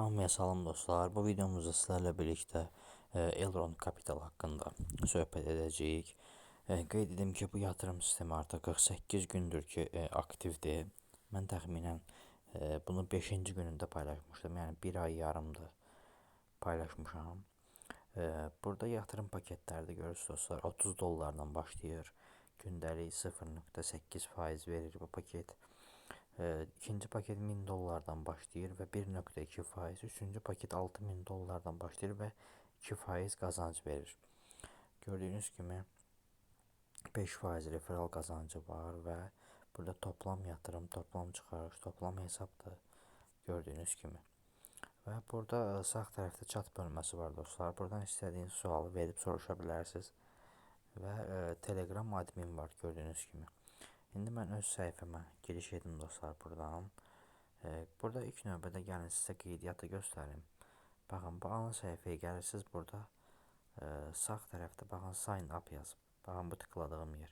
Hamıya salam dostlar. Bu videomuzda sizlerle birlikte e, Elrond Capital hakkında söhbət edəcəyik. E, qeyd edim ki, bu yatırım sistemi artıq 48 gündür ki, e, aktivdir. Mən təxminən bunu 5-ci günündə paylaşmışdım. Yəni 1 ay yarımdır paylaşmışam. Burada yatırım paketləri də görürsünüz dostlar. 30 dollardan başlayır. Gündəlik 0.8% verir bu paket. E, ikinci paket 1000 dollardan başlayır ve 1.2 faiz. Üçüncü paket 6000 dollardan başlayır ve 2 faiz kazanç verir. Gördüğünüz gibi 5 faiz referal kazancı var ve burada toplam yatırım, toplam çıxarış, toplam hesabdır. Gördüğünüz gibi. Ve burada sağ tərəfdə chat bölməsi var dostlar. Buradan istediğiniz sualı verip soruşa bilərsiniz. Və e, Telegram admin var gördüğünüz gibi. İndi mən öz səhifəmə giriş edim dostlar buradan. Ee, burada ilk növbədə gəlin sizə qeydiyyatı göstərim. Baxın, bu ana səhifəyə gəlirsiniz burada e, sağ tərəfdə baxın sign up yazıb. Baxın bu tıkladığım yer.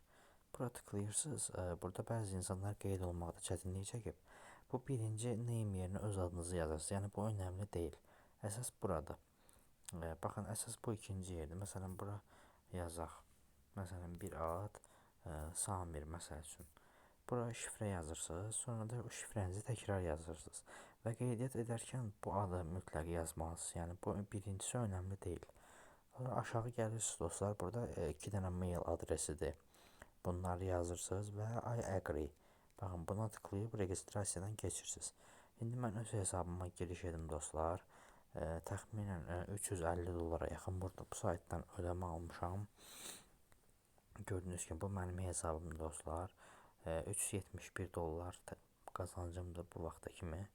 Bura tıklayırsınız. E, burada bəzi insanlar qeyd olmaqda çətinlik çəkib. Bu birinci name yerinə öz adınızı yazırsınız. Yəni bu önəmli deyil. Əsas burada. E, baxın, əsas bu ikinci yerdir. Məsələn, bura yazaq. Məsələn, bir ad e, Samir məsəl üçün. Bura şifrə yazırsınız, sonra da o şifrənizi təkrar yazırsınız və qeydiyyat edərkən bu adı mütləq yazmalısınız. Yəni bu birincisi önəmli deyil. Sonra aşağı gəlirsiniz dostlar, burada e, iki dənə mail adresidir. Bunları yazırsınız və I agree. Baxın, buna tıklayıb registrasiyadan keçirsiniz. İndi mən öz hesabıma giriş edim dostlar. E, təxminən e, 350 dollara yaxın burada bu saytdan ödəmə almışam. Gördüğünüz gibi bu mənim hesabım dostlar. 371 e, dollar kazancımdır bu vaxta kimi.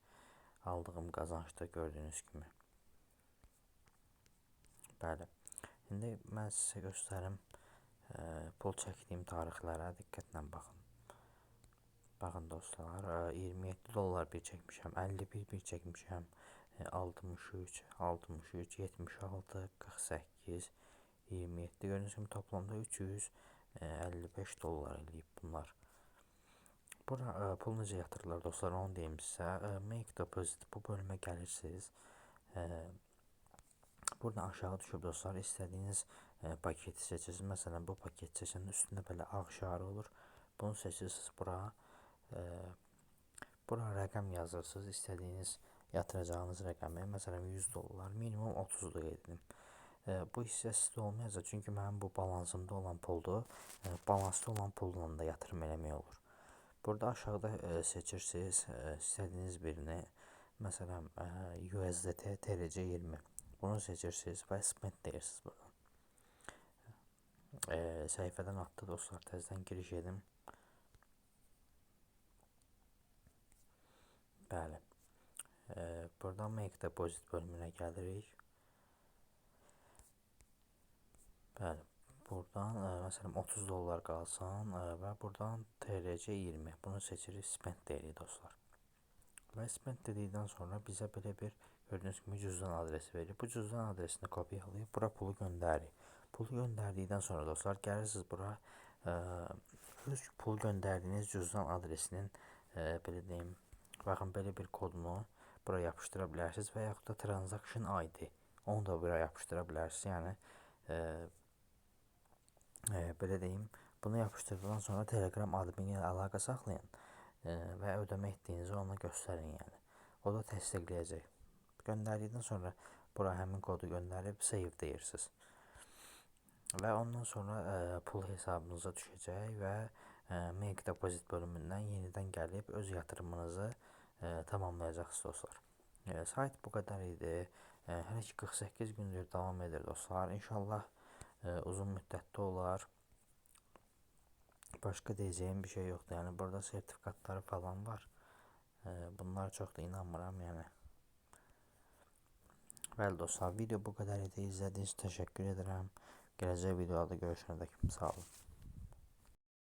Aldığım qazançda gördüğünüz gibi. Bəli. İndi mən sizə göstərim e, pul çəkdiyim tarixlərə diqqətlə baxın. Baxın dostlar, 27 e, dollar bir çəkmişəm, 51 bir çəkmişəm, 63, 63, 76, 48, 27 gördüğünüz gibi toplamda 300 55 dolar eləyib bunlar. Bura e, pul necə yatırılır dostlar onu deyim sizə. E, make deposit bu bölümə gəlirsiniz. E, buradan aşağı düşüb dostlar istədiyiniz ə, paketi seçirsiniz. Məsələn bu paket seçəndə üstündə belə ağ şarı olur. Bunu seçirsiniz bura. Ə, bura rəqəm yazırsınız. istədiyiniz yatıracağınız rəqəmi. Məsələn 100 dollar minimum 30 qeyd edin. Bu hissə sizdə olmayacaq, çünki mənim bu balansımda olan puldur. E, balansda olan pulla da yatırım eləmək olur. Burada aşağıda e, seçirsiniz e, istədiyiniz birini. Məsələn, USDT TRC20. Bunu seçirsiniz və spend deyirsiniz buradan. E, səhifədən atdı dostlar, təzədən giriş edim. Bəli. E, buradan make deposit bölümünə gəlirik. Bəli. Buradan e, məsələn 30 dollar qalsın e, və buradan TRC 20. Bunu seçirik, spend deyirik dostlar. Və spend dedikdən sonra bizə belə bir gördüyünüz kimi cüzdan adresi verir. Bu cüzdan adresini kopyalayıb bura pulu göndəririk. Pulu göndərdikdən sonra dostlar gəlirsiniz bura ə, öz pul göndərdiyiniz cüzdan adresinin ə, belə deyim, baxın belə bir kodunu bura yapışdıra bilərsiniz və yaxud da transaction ID onu da bura yapışdıra bilərsiniz. Yəni e, belə deyim, bunu yapışdırdıqdan sonra Telegram admini ilə əlaqə saxlayın e, və ödəmə etdiyinizi ona göstərin yəni. O da təsdiqləyəcək. Göndərdikdən sonra bura həmin kodu göndərib save deyirsiniz. Və ondan sonra e, pul hesabınıza düşəcək və e, make deposit bölümündən yenidən gəlib öz yatırımınızı e, tamamlayacaqsınız dostlar. E, sayt bu qədər idi. E, hələ ki 48 gündür davam edir dostlar. İnşallah e, uzun müddətli olar. Başka diyeceğim bir şey yoktu. Yani burada sertifikatları falan var. E, bunlar çok da inanmıram yani. Bəli dostlar, video bu qədər idi. İzlədiyiniz üçün təşəkkür edirəm. Gələcək videoda görüşənədək sağ olun.